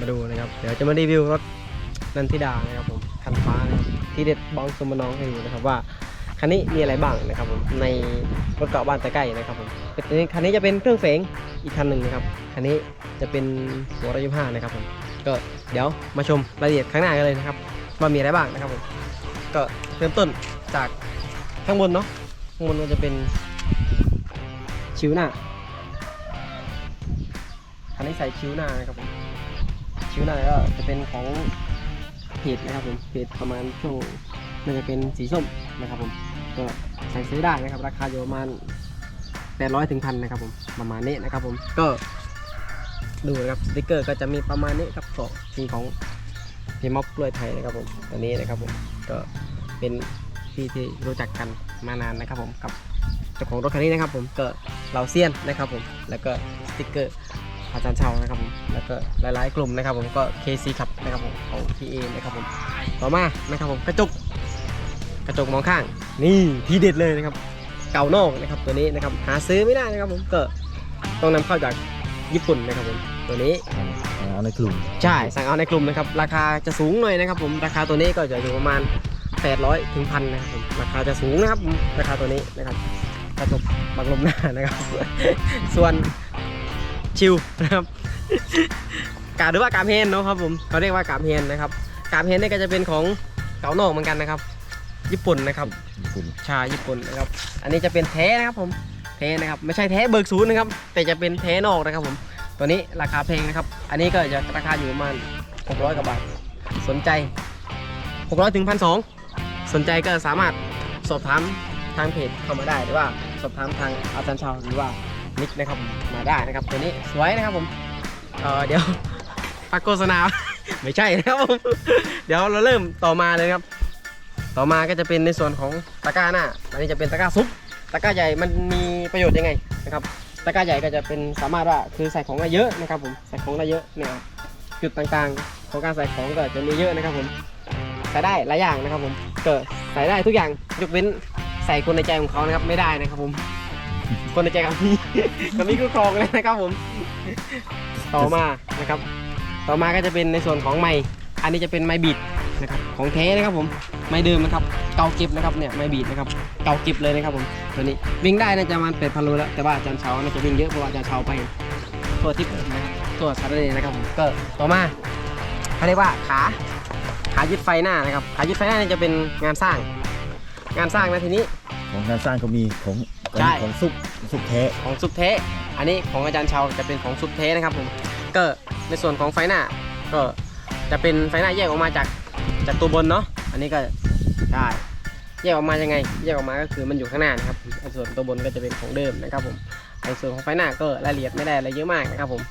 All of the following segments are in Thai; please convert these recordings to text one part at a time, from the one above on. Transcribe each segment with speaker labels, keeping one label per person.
Speaker 1: มาดูนะครับ เดี๋ยวจะมารีวิวรถนันทิดานะครับผมคันฟ้านะครับที่เด็ดบองสมน้องให้ดูนะครับว่าคันนี้มีอะไรบ้างนะครับผมในรถเก่าบ้านตะไก่นะครับผมคันนี้จะเป็นเครื่องเสงอีกคันหนึ่งนะครับคันนี้จะเป็นหัวร้อยยี่ห้านะครับผมก็เดี๋ยวมาชมรายละเอียดข้างหน้ากันเลยนะครับว่ามีอะไรบ้างนะครับผมก็เริ่มต้นจากข้างบนเนาะข้างบนก็จะเป็นชิวหน้า คันนี้ใส่คิ้วหน้านะครับผมคิ้วหน้าก็จะเป็นของเพจนะครับผมเพจประมาณช่วงน่าจะเป็นสีส้มนะครับผมก็สั่งซื้อได้นะครับ ราคาอยู่ประมาณ800ถึงพันนะครับผมประมาณนี้นะครับผมก็ดูนะครับสติกเกอร์ก็จะมีประมาณนี้ครับของสีของพีม็อบกล้วยไทยนะครับผมตัวนี้นะครับผมก็เป็นพี่ที่รู้จักกันมานานนะครับผมกับเจ้าของรถคันนี้นะครับผมก็เราเซียนนะครับผมแล้วก็สติกเกอร์ อาจารย์เชานะครับผมแล้วก็หลายๆ กลุ่มนะครับ ผมก็ KC ขับนะครับผมของ PA นะครับผมต่อมานะครับผมกระจกกระจกมองข้าง นี่ทีเด็ดเลยนะครับ เก่านอกนะครับตัวนี้นะครับหาซื้อไม่ได้นะครับผมก็ต้องนำเข้าจากญี่ปุ่นนะครับผมตัวนี้
Speaker 2: เอาในกลุ่ม
Speaker 1: ใช่สั่งเอาในกลุ่มนะครับราคาจะสูงหน่อยนะครับผมราคาตัวนี้ก็จะอยู่ประมาณ 800ถึงพันนะครับผมราคาจะสูงนะครับผมราคาตัวนี้นะครับกระจกบังลมหน้านะครับ ส่วน ชิวนะครับ กาหรือว่ากามเฮนเนาะครับผมเขาเรียกว่ากามเฮนนะครับกามเฮนนี่ก็จะเป็นของเก่านอกเหมือนกันนะครับ ญี่ปุ่นนะครับ
Speaker 2: ญี่ปุ่น
Speaker 1: ชาญี่ปุ่นนะครับ อันนี้จะเป็นแท้นะครับผมแท้นะครับไม่ใช่แท้เบิกศูนย์นะครับ แต่จะเป็นแท้นอกนะครับผมตัวนี้ราคาแพงนะครับ อันนี้ก็จะราคาอยู่ประมาณ600กว่าบาทสนใจ 600ถึงพันสองสนใจก็สามารถสอบถามทางเพจเข้ามาได้หรือว่าสอบถามทางอาจารย์ชาวหรือว่า นิกนะครับมาได้นะครับตัวนี้สวยนะครับผมเอ่อเดี๋ยวปักโฆษณา ไม่ใช่นะครับผมเดี๋ยวเราเริ่มต่อมาเลยครับ ต่อมาก็จะเป็นในส่วนของตะกร้าหน้าอันนี้จะเป็นตะกร้าซุปตะกร้าใหญ่มันมีประโยชน์ยังไงนะครับตะกร้าใหญ่ก็จะเป็นสามารถว่าคือใส่ของได้เยอะนะครับผมใส่ของได้เยอะเนี่ยจุดต่างๆ ของการใส่ของก็จะมีเยอะนะครับผมใส่ได้หลายอย่างนะครับผมเกิดใส่ได้ทุกอย่างยกเว้นใส่คนในใจของเขานะครับไม่ได้นะครับผม คนในใจกับพี่กับพี่คู่ครองเลยนะครับผม ต่อมานะครับ ต่อมาก็จะเป็นในส่วนของไม้อันนี้จะเป็นไม้บีดนะครับของแท้นะครับผมไม้เดิมนะครับเก่าเก็บนะครับเนี่ยไม้บีดนะครับเก่าเก็บเลยนะครับผมตัวนี้วิ่งได้น่าจะประมาณเป็ดพันโลแล้วแต่ว่าอาจารย์เช้าน่าจะวิ่งเยอะเพราะว่าอาจารย์เช้าไปตัวทิพย์นะครับตัวซาร์เดย์นะครับผมก็ต่อมาเขาเรียกว่าขาขายึดไฟหน้านะครับขายึดไฟหน้านี่จะเป็นงานสร้าง งานสร้างนะทีนี้
Speaker 2: ของการสร้างก็มีของ
Speaker 1: ใช่
Speaker 2: ของซุปซุปแท้
Speaker 1: ของซุปเทสอันนี้ของอาจารย์เชาจะเป็นของซุปเทสนะครับผมก็ในส่วนของไฟหน้า ก็จะเป็นไฟหน้าแยกออกมาจากจากตัวบนเนาะอันนี้ก็ใช่แยกออกมายังไง แยกออกมาก็คือมันอยู่ข้างหน้านะครับไอ้ส่วนตัวบนก็จะเป็นของเดิมนะครับผมในส่วนของไฟหน้าก็รายละเอียดไม่ได้อะไรเยอะมากนะครับผม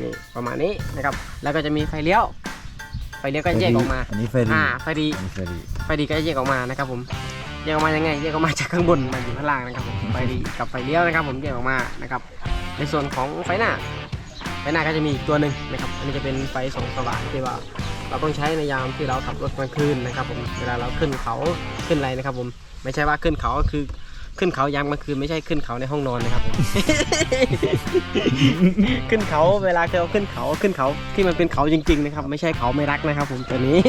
Speaker 1: นี่ประมาณนี้นะครับแล้วก็จะมีไฟเลี้ยว ไฟเลี้ยวก็แยกออกมา
Speaker 2: อันนี้ไฟรี
Speaker 1: อ่าไฟดี
Speaker 2: อันนี้ไฟรี
Speaker 1: ไฟดีก็จะแยกออกมานะครับผม แยกออกมายังไงแยกออกมาจากข้างบนมาอยู่ข้างล่างนะครับผมไฟกับไฟเลี้ยวนะครับ ผมแยกออกมานะครับ ในส่วนของไฟหน้าไฟหน้าก็จะมีอีกตัวหนึ่งนะครับอันนี้จะเป็นไฟส่องสว่างที่ว่าเราต้องใช้ในยามที่เราขับรถกลางคืนนะครับผมเวลาเราขึ้นเขาขึ้นอะไรนะครับ ผมไม่ใช่ว่าขึ้นเขาก็คือขึ้นเขายามกลางคืนไม่ใช่ขึ้นเขาในห้องนอนนะครับผม ขึ้นเขาเวลาเราขึ้นเขาขึ้นเขาที่มันเป็นเขาจริง ๆ นะครับ ไม่ใช่เขาไม่รักนะครับ ผมตัวนี้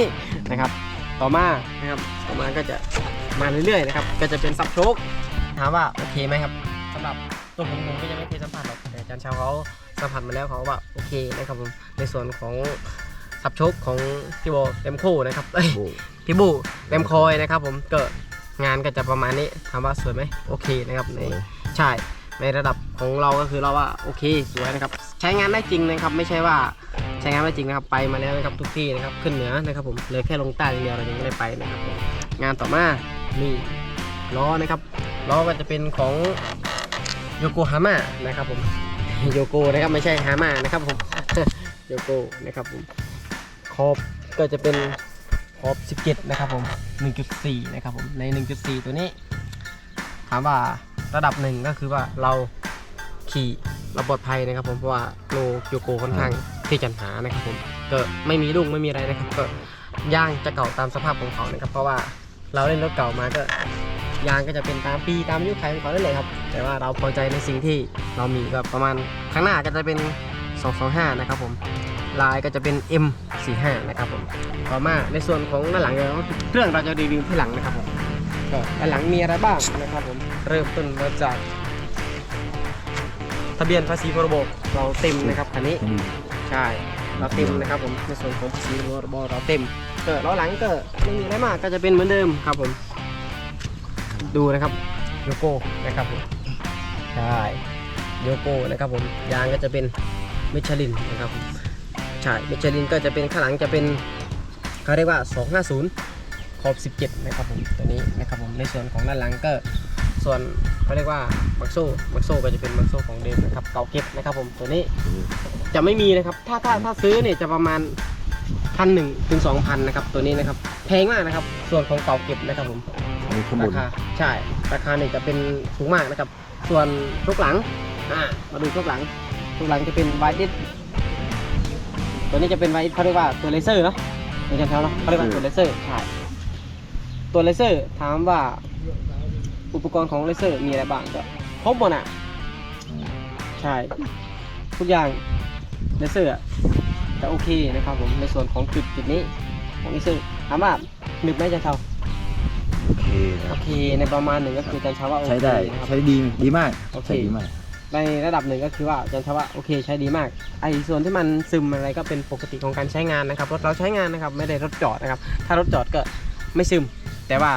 Speaker 1: นะครับ ต่อมานะครับต่อมาก็จะ มาเรื่อยๆนะครับก็จะเป็นซับโชคถามว่าโอเคไหมครับสำหรับตัวผมผมก็ยังไม่เคยสัมผัสหรอกแต่อาจารย์ชาวเขาสัมผัสมาแล้วเขาว่าโอเคนะครับผมในส่วนของซับโชคของพี่โบเต็มคู่นะครับเอ้ย
Speaker 2: โอ้
Speaker 1: พี่บูเต็มคอยนะครับ ผมก็งานก็จะประมาณนี้ถามว่าสวยไหมโอเคนะครับในใช่ในระดับของเราก็คือเราว่าโอเคสวยนะครับ ใช้งานได้จริงนะครับ ไม่ใช่ว่าใช้งานได้จริงนะครับไปมาแล้วนะครับทุกที่นะครับขึ้นเหนือนะครับผมเหลยแค่ลงใต้อย่างเดียวเรายังไม่ได้ไปนะครับผมงานต่อมา นี่ล้อนะครับล้อก็จะเป็นของโยโกฮาม่านะครับผมโยโกนะครับไม่ใช่ฮาม่านะครับผมโยโกนะครับผมขอบก็จะเป็นขอบ 17 นะครับผม 1.4 นะครับผม ใน 1.4 ตัวนี้ ถามว่าระดับหนึ่งก็คือว่าเราขี่เราปลอดภัยนะครับผมเพราะว่าโลโยโกค่อนข้างที่จะหนานะครับผมก็ไม่มีลูกไม่มีอะไรนะครับก็ยางจะเก่าตามสภาพของเขานะครับเพราะว่า เราเล่นรถเก่ามาก็ยางก็จะเป็นตามปีตามอายุขัยของเขาได้เลยครับ แต่ว่าเราพอใจในสิ่งที่เรามีก็ประมาณข้างหน้าก็จะเป็น 225 นะครับผมลายก็จะเป็น M45 นะครับผมต่อมาในส่วนของด้านหลังเนี่ยเครื่องเราจะรีวิวที่หลังนะครับผมก็ด้านหลังมีอะไรบ้างนะครับผมเริ่มต้นมาจากทะเบียนภาษีพรบเราเต็มนะครับคันนี้ใช่เราเต็มนะครับผมในส่วนของภาษีพรบเราเต็ม ก็ล้อหลังก็ไม่มีอะไรมากก็จะเป็นเหมือนเดิมครับผม ดูนะครับโยโก้นะครับผมใช่โยโก้นะครับผมยางก็จะเป็นมิชลินนะครับผมใช่มิชลินก็จะเป็นข้างหลังจะเป็นเขาเรียกว่า 250 ขอบ 17 นะครับผมตัวนี้นะครับผมในส่วนของด้านหลังก็ส่วนเขาเรียกว่าบักโซ่บักโซ่ก็จะเป็นบักโซ่ของเดิมนะครับเก่าเก็บนะครับผมตัวนี้จะไม่มีนะครับ ถ้าถ้าถ้าซื้อเนี่ยจะประมาณ พันหนึ่งถึงสองพันนะครับ ตัวนี้นะครับแพงมากนะครับ ส่วนของเก่าเก็บนะครับผม
Speaker 2: อันนี้ข้างบ
Speaker 1: รานคาใช่ราคาเนี่ยจะเป็นสูงมากนะครับ ส่วนทุกหลังอ่ามาดูทุกหลังทุกหลังจะเป็นไวดิสตัวนี้จะเป็นไวเขาเรียกว่าตัวเลเซอร์เนาะไม่ใช่เขาเนาะเขาเรียกว่าตัวเลเซอร์ใช่ตัวเลเซอร์ถามว่าอุปกรณ์ของเลเซอร์มีอะไรบ้างก็ครบหมดอะ ใช่ ทุกอย่างเลเซอร์ อะจะโอเคนะครับผมในส่วนของจุดจุดนี้ของเลเซอร์ถามว่าหนึบไหมจันเชา
Speaker 2: โอเคนะ
Speaker 1: โอเคในประมาณหนึ่งก็คือจันเชาว่าโอเค
Speaker 2: ใช้ได้
Speaker 1: นะครับ
Speaker 2: ใช้ดีดีมาก
Speaker 1: โอเค
Speaker 2: ใช้ดีมาก
Speaker 1: ในระดับหนึ่งก็คือว่าจันเชาว่าโอเคใช้ดีมากไอ้ส่วนที่มันซึมอะไรก็เป็นปกติของการใช้งานนะครับรถเราใช้งานนะครับไม่ได้รถจอดนะครับ ถ้ารถจอดก็ไม่ซึม แต่ว่า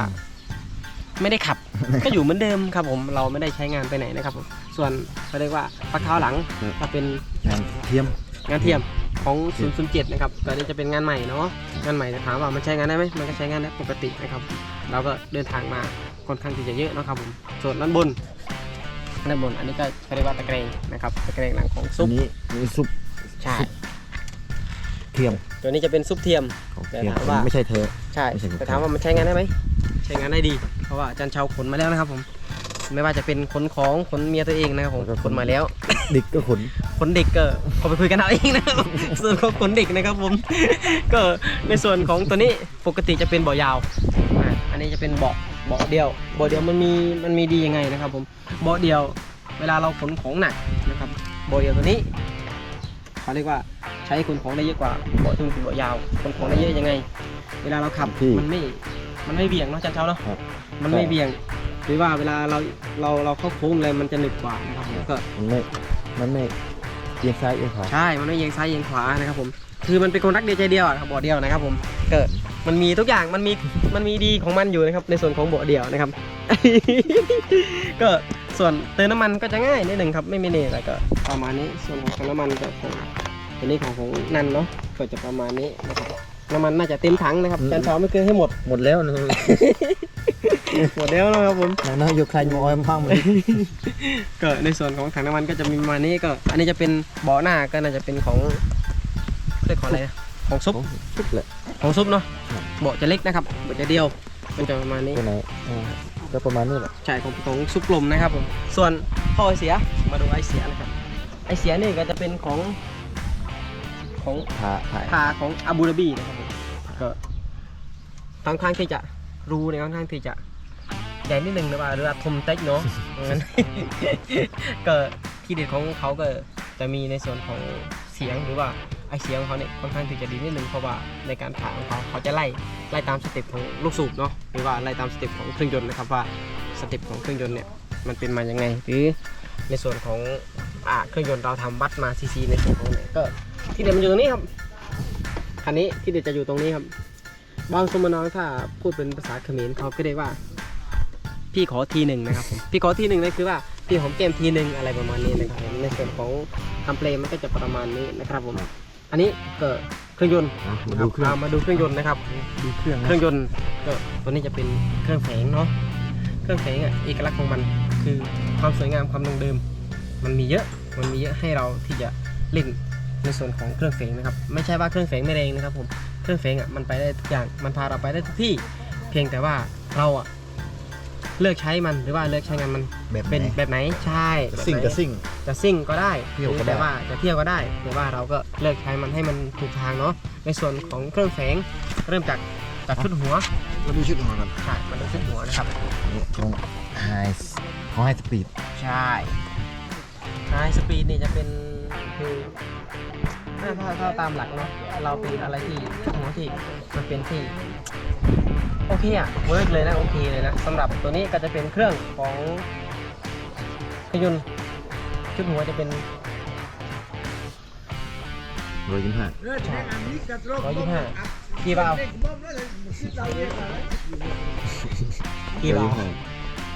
Speaker 1: ไม่ได้ขับ ก็อยู่เหมือนเดิมครับผมเราไม่ได้ใช้งานไปไหนนะครับผมส่วนเขาเรียกว่าปักเท้าหลังถ้าเป็น
Speaker 2: งานเทียม
Speaker 1: งานเทียม ของ 007 นะครับตัวนี้จะเป็นงานใหม่เนาะงานใหม่จะถามว่ามันใช้งานได้ไหมมันก็ใช้งานได้ปกตินะครับ เราก็เดินทางมาค่อนข้างที่จะเยอะเนาะครับผมส่วนด้านบนด้านบน อันนี้ก็เขาเรียกว่าตะแกรงนะครับตะแกรงหลังของซุ
Speaker 2: อั
Speaker 1: ป
Speaker 2: นนี้นี่ซุป
Speaker 1: ใช่
Speaker 2: เทียม
Speaker 1: ตัวนี้จะเป็นซุปเทียม
Speaker 2: ของ
Speaker 1: แต่
Speaker 2: เทียม
Speaker 1: ถามว่า
Speaker 2: ไม่ใช่เท
Speaker 1: ใช่
Speaker 2: ไม่ใช่ซุป
Speaker 1: แต่ถามว่ามันใช้งานได้ไหมใช้งานได้ดี เพราะว่าอาจันเชาขนมาแล้วนะครับผม ไม่ว่าจะเป็นขนของขนเมียตัวเองนะครับผมขนมาแล้ว
Speaker 2: ดิกก็ขน
Speaker 1: ขนเด็กก็เขาไปคุยกันเอาเองนะครับส่วนของขนเด็กนะครับผม ก็ในส่วนของตัวนี้ปกติจะเป็นเบาะยาวอะอันนี้จะเป็นเบาะเบาะเดียวเบาะเดียวมันมีมันมีดียังไงนะครับ ผมเบาะเดียว เวลาเราขนของหนักนะครับเบาะเดียวตัวนี้เขาเรียกว่าใช้ขนของได้เยอะกว่าเบาะที่มันเป็นเบาะยาวขนของได้เยอะยังไง เวลาเราขับมันไม่มันไม่เบี่ยงเนาะจันเช้าเนาะ
Speaker 2: ครับ
Speaker 1: มันไม่เบี่ยงห รือว่าเวลาเราเราเราเข้าโค้งอะไรมันจะหนึบกว่านะครับผมก็
Speaker 2: มันไม่ มันไม่เอียงซ้ายเอียงขวา
Speaker 1: ใช่ มันไม่เอียงซ้ายเอียงขวานะครับผม คือมันเป็นคนรักเดียวใจเดียวอะครับเบาะเดียวนะครับผมเกิดมันมีทุกอย่างมันมีมันมีดีของมันอยู่นะครับในส่วนของเบาะเดียวนะครับ ก็ส่วนเติมน้ำมันก็จะง่ายนิดหนึ่งครับไม่มีเนอะไรก็ประมาณนี้ส่วนของถังน้ำมันก็ของตัวนี้ของของนันเนาะก็จะประมาณนี้นะครับน้ำมันน่าจะเต็มถังนะครับจันเช้าไม่เคยให้หมด
Speaker 2: หมดแล้วนะ
Speaker 1: หมดแล้วนะครับผม
Speaker 2: นะยกใครมาออยมาพังเลย
Speaker 1: ก็ในส่วนของถังน้ำมันก็จะมีประมาณนี้ก็ อันนี้จะเป็นเบาะหน้าก็น่าจะเป็นของเรียกของอะไรนะของซุป
Speaker 2: ทุกเลย
Speaker 1: ของซุปเนาะ
Speaker 2: ครับ
Speaker 1: เบาะจะเล็กนะครับเบาะจะเดียวก็จะประมาณนี้
Speaker 2: ตัวไหนอ่าก็ประมาณนี้แหละ
Speaker 1: ใช่ของของซุปกลมนะครับผมส่วนท่อไอเสียมาดูไอเสียนะครับไอเสียนี่ก็จะเป็นของของ
Speaker 2: ผ่าผ่า
Speaker 1: พาของอาบูดาบีนะครับผมก็ค่อนข้างที่จะรูเนี่ยค่อนข้างที่จะ ใหญ่นิดนึงนะว่าหรือว่าทมเต็กเนาะงั้นก็ที่เด็ดของเขาก็จะมีในส่วนของเสียงหรือว่าไอเสียงของเขาเนี่ยค่อนข้างที่จะดีนิดนึงเพราะว่าในการผ่าของเขาเขาจะไล่ไล่ตามสเต็ปของลูกสูบเนาะหรือว่าไล่ตามสเต็ปของเครื่องยนต์นะครับว่าสเต็ปของเครื่องยนต์เนี่ยมันเป็นมายังไงหรือในส่วนของอ่าเครื่องยนต์เราทำวัดมาซีซีในส่วนของเนี่ยก็ที่เด็ดมันอยู่ตรงนี้ครับคันนี้ที่เด็ดจะอยู่ตรงนี้ครับบางสมนองถ้าพูดเป็นภาษาเขมรเขาก็เรียกว่า พี่ขอทีหนึ่งนะครับผมพี่ขอทีหนึ่งนั่นคือว่าพี่หอมแก้มทีหนึ่งอะไรประมาณนี้นะครับผมในส่วนของคำเพลงมันก็จะประมาณนี้นะครับผมอันนี้ก็เครื่องยนต์
Speaker 2: อะมา
Speaker 1: นะค
Speaker 2: ดู
Speaker 1: รับ
Speaker 2: เครื่อง
Speaker 1: อ่ามาดูเครื่องยนต์นะครับ
Speaker 2: ดูเครื่อง
Speaker 1: เครื่องยนต์ก็ตัวนี้จะเป็นเครื่องแฝงเนาะเครื่องแฝงอะเอกลักษณ์ของมันคือความสวยงามความดังเดิม มันมีเยอะมันมีเยอะให้เราที่จะเล่นในส่วนของเครื่องแฝงนะครับไม่ใช่ว่าเครื่องแฝงไม่แรงนะครับผมเครื่องแฝงอะมันไปได้ทุกอย่างมันพาเราไปได้ทุกที่ เพียงแต่ว่าเราอะ เลือกใช้มันหรือว่าเลือกใช้งานมัน
Speaker 2: แบบ
Speaker 1: เป็น
Speaker 2: ไหน
Speaker 1: แบบไหนใช่แบบไหน
Speaker 2: ซิ่งกับซิ่ง
Speaker 1: จะซิ่งก็ได้
Speaker 2: เที่ยวก็ได้
Speaker 1: แต่ว่าจะเที่ยวก็ได้แต่ว่าเราก็เลือกใช้มันให้มันถูกทางเนาะในส่วนของเครื่องแฝงเริ่มจากจากชุดหัว
Speaker 2: มาดูชุดของมัน
Speaker 1: ใช่มันเป็นชุดหัวนะครับ
Speaker 2: นี่ของไฮของไฮสปีด
Speaker 1: ใช่ไฮสปีดนี่จะเป็นคือถ้าถ้าถ้าตามหลักเนาะเราเป็นอะไรที่หัวที่มันเป็นที่ โอเคอะเวิร์กเลยนะโอเคเลยนะสำหรับตัวนี้ก็จะเป็นเครื่องของเครื่องยนต์ชุดหัวจะเป็น
Speaker 2: ร้อยยี่สิบห้า
Speaker 1: ร้อยยี่ห้ากี่บาล์วกี่บาล์ว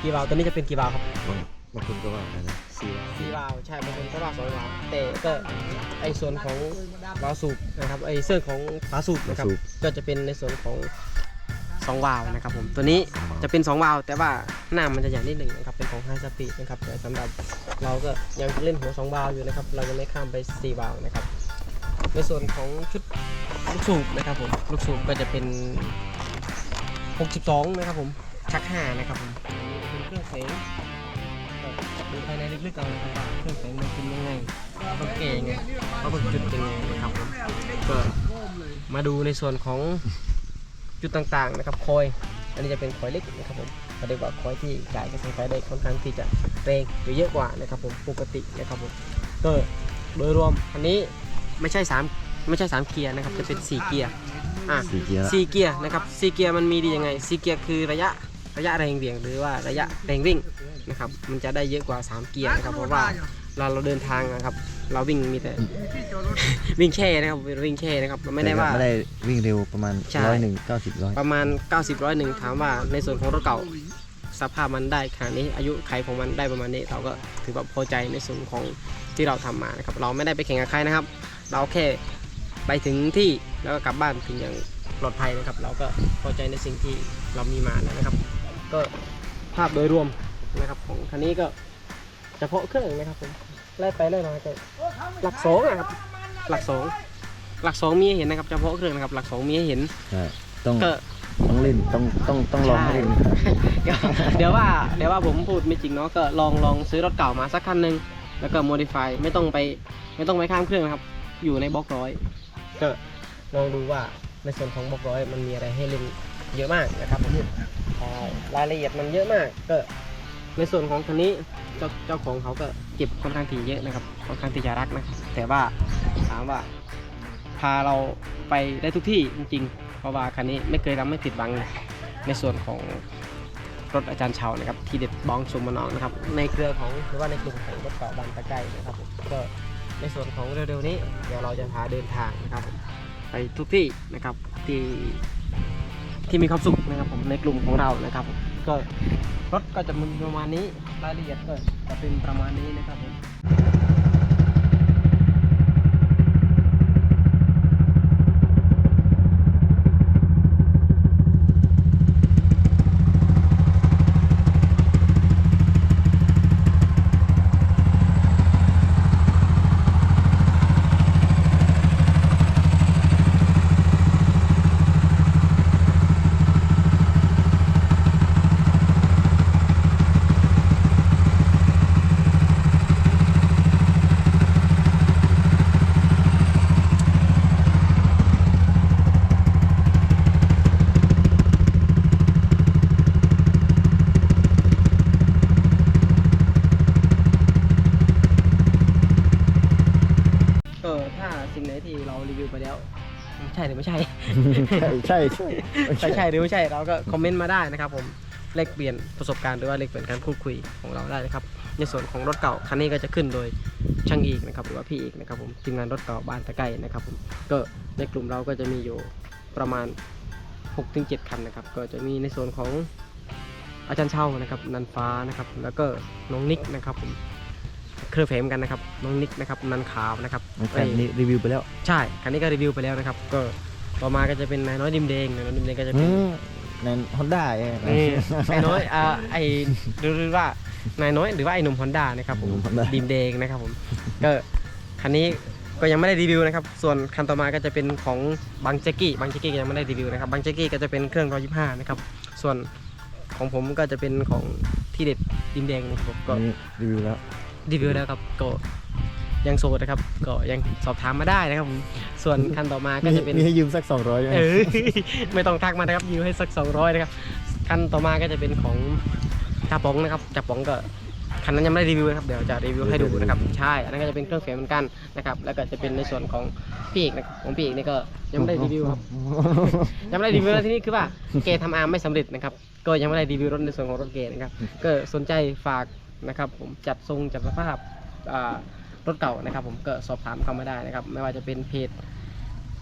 Speaker 1: กี่บาล์วตัวนี้จะเป็นกี่บาล์วครับ
Speaker 2: บางบางคนก็ว่าอะไรนะสี่วาล์ว
Speaker 1: สี่วาล์วใช่บางคนก็ว่าสองวาล์วแต่ก็ไอส่วนของวาล์วสูบนะครับไอเสื้อของฝาสูบนะครับก็จะเป็นในส่วนของ สองวาล์วนะครับผมตัวนี้จะเป็น 2 วาล์วแต่ว่าหน้ามันจะใหญ่นิดหนึ่งนะครับเป็นของไฮสปีดนะครับแต่สำหรับเราก็ยังเล่นหัว 2 วาล์วอยู่นะครับเรายังไม่ข้ามไป 4 วาล์วนะครับในส่วนของชุดลูกสูบนะครับผมลูกสูบก็จะเป็น 62 นะครับผมชัก5นะครับผมเป็นเครื่องเสียงดูภายในลึกๆเอานะครับเครื่องเสียงมันเป็นยังไงเขาเก่งไงเขาเป็นจุดยังไงนะครับผมก็มาดูในส่วนของ จุดต่างๆนะครับคอย อันนี้จะเป็นคอยเล็กนะครับผมเขาเรียกว่าคอยที่จ่ายกระแสไฟได้ค่อนข้างที่จะแรงหรือเยอะกว่านะครับผมปกตินะครับผมก็โดยรวมอันนี้ไม่ใช่3ไม่ใช่3เกียร์นะครับจะเป็น 4 เกียร์อะ
Speaker 2: สี่เกียร์
Speaker 1: 4เกียร์นะครับ4เกียร์มันมีดียังไง4เกียร์คือระยะระยะแรงเหวี่ยงหรือว่าระยะแรงวิ่งนะครับมันจะได้เยอะกว่า 3 เกียร์นะครับเพราะว่าเราเราเดินทางนะครับเราวิ่งมีแต่ วิ่งแช่นะครับวิ่งแช่นะครับเราไม่ได้ว่า
Speaker 2: ไม่ได้วิ่งเร็วประมาณ
Speaker 1: ใช่
Speaker 2: ร้อยหนึ่งเก้าสิบร้อย
Speaker 1: ประมาณ 90ร้อยหนึ่งถามว่าในส่วนของรถเก่าสภาพมันได้ขนาดนี้อายุไขของมันได้ประมาณนี้เราก็ถือว่าพอใจในส่วนของที่เราทำมานะครับเราไม่ได้ไปแข่งกับใครนะครับ เราแค่ไปถึงที่แล้วก็กลับบ้านถึงอย่างปลอดภัยนะครับ เราก็พอใจในสิ่งที่เรามีมาแล้วนะครับ ก็ภาพโดยรวมนะครับของคันนี้ก็เฉพาะเครื่องนะครับผมไล่ไปไล่มาก็หลักสองนะครับ หลักสองหลักสองมีให้เห็นนะครับเฉพาะเครื่องนะครับ หลักสองมีให้เห็น
Speaker 2: ใช่ต้อง
Speaker 1: ก็
Speaker 2: ต้องเล่นต้องต้องต้องลองให้เล่น
Speaker 1: เดี๋ยวเดี๋ยวว่าเดี๋ยวว่าผมพูดไม่จริงเนาะก็ลองลองซื้อรถเก่ามาสักคันหนึ่งแล้วก็โมดิฟายไม่ต้องไปไม่ต้องไปข้ามเครื่องนะครับ อยู่ในบล็อกร้อยก็ลองดูว่าในส่วนของบล็อกร้อยมันมีอะไรให้เล่นเยอะมากนะครับผมใช่รายละเอียดมันเยอะมากก็ ในส่วนของคันนี้เจ้าเจ้าของเขาก็เก็บค่อนข้างที่เยอะนะครับค่อนข้างที่จะรักนะครับแต่ว่าถามว่าพาเราไปได้ทุกที่จริงๆ เพราะว่าคันนี้ไม่เคยทำให้ผิดหวังเลยในส่วนของรถอาจารย์เชานะครับที่เด็ดบ้องชุมมะนองนะครับในเครือของหรือว่าในกลุ่มของรถเก่าบานตะไกนะครับก็ในส่วนของเร็วๆนี้เดี๋ยวเราจะพาเดินทางนะครับไปทุกที่นะครับที่ที่มีความสุขนะครับผมในกลุ่มของเรานะครับผม ก็รถก็จะมีประมาณนี้รายละเอียดก็จะเป็นประมาณนี้นะครับผม เออถ้าสิ่งไหนที่เรารีวิวไปแล้ว ใช่หรือไม่ใช่
Speaker 2: ใช่ใช่ใช่
Speaker 1: ใช่ใช่หรือไม่ใช่เราก็คอมเมนต์มาได้นะครับผมเลขเปลี่ยนประสบการณ์หรือว่าเลขเปลี่ยนการพูดคุยของเราได้นะครับ ในส่วนของรถเก่าคันนี้ก็จะขึ้นโดยช่างอีกนะครับหรือว่าพี่อีกนะครับผมทีมงานรถเก่าบ้านตะไกนะครับผมก็ในกลุ่มเราก็จะมีอยู่ประมาณ 6-7 คันนะครับ ก็จะมีในส่วนของอาจารย์เช่านะครับนันฟ้านะครับแล้วก็น้องนิกนะครับผม เครือเฟรมกันนะครับน้องนิกนะครับนันขาวนะครับ
Speaker 2: อันนี้รีวิวไปแล้ว
Speaker 1: ใช่คันนี้ก็รีวิวไปแล้วนะครับ ก็ต่อมาก็จะเป็นนายน้อยดิมแดงนายน้อยดิมแดงก็จะเป็น
Speaker 2: นั่นฮอนด้า
Speaker 1: นี่นายน้อยอ่าไอหรือว่านายน้อยหรือว่าไอหนุ่มฮอนด้านะครับผม
Speaker 2: หนุ่ม Honda
Speaker 1: ดิมแดงนะครับผมก็คันนี้ก็ยังไม่ได้รีวิวนะครับ ส่วนคันต่อมาก็จะเป็นของบางแจ็กกี้บางแจ็กกี้ยังไม่ได้รีวิวนะครับบางแจ็กกี้ก็จะเป็นเครื่อง125นะครับ ส่วนของผมก็จะเป็นของที่เด็ดดิมแดงนะครับผมก็
Speaker 2: อันนี้รีวิวแล้ว
Speaker 1: รีวิวแล้วครับก็ยังโสดนะครับ ก็ยังสอบถามมาได้นะครับผมส่วนคันต่อมาก็จะเป็น
Speaker 2: มีให้ยืมสักสองร้อย
Speaker 1: เออไม่ต้องทักมานะครับยืมให้สัก 200นะครับคันต่อมาก็จะเป็นของจ่าป๋องนะครับจ่าป๋องก็คันนั้นยังไม่ได้รีวิวนะครับเดี๋ยวจะรีวิวให้ดูนะครับใช่อันนั้นก็จะเป็นเครื่องเสียงเหมือนกันนะครับแล้วก็จะเป็นในส่วนของพี่เอกนะครับของพี่เอกนี่ก็ยังไม่ได้รีวิวครับ ยังไม่ได้รีวิวแล้วที่นี่คือว่าเกทำอาร์มไม่สำเร็จนะครับก็ยังไม่ได้รีวิวรถในส่วนของรถเกนะครับก็สนใจฝาก นะครับผมจัดทรงจัดสภาพรถเก่านะครับ ผมก็สอบถามเข้ามาได้นะครับ ไม่ว่าจะเป็นเพจ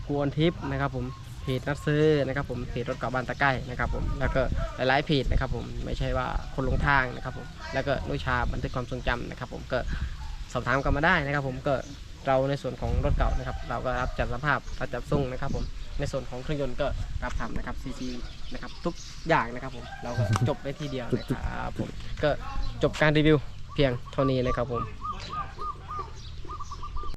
Speaker 1: กวนทิปนะครับผมเพจนัดซื้อนะครับผมเพจรถเก่าบ้านตะไก้นะครับผมแล้วก็หลายๆเพจนะครับผมไม่ใช่ว่าคนลงทางนะครับผมแล้วก็นุชาบันทึกความทรงจำนะครับผมก็สอบถามกันมาได้นะครับผมก็ เราในส่วนของรถเก่านะครับ เราก็รับจัดสภาพรับจัดส่งนะครับผมในส่วนของเครื่องยนต์ก็รับทำนะครับซีซีนะครับทุกอย่างนะครับผมเราก็จบไปทีเดียวนะครับผมก็จบการรีวิวเพียงเท่านี้นะครับผม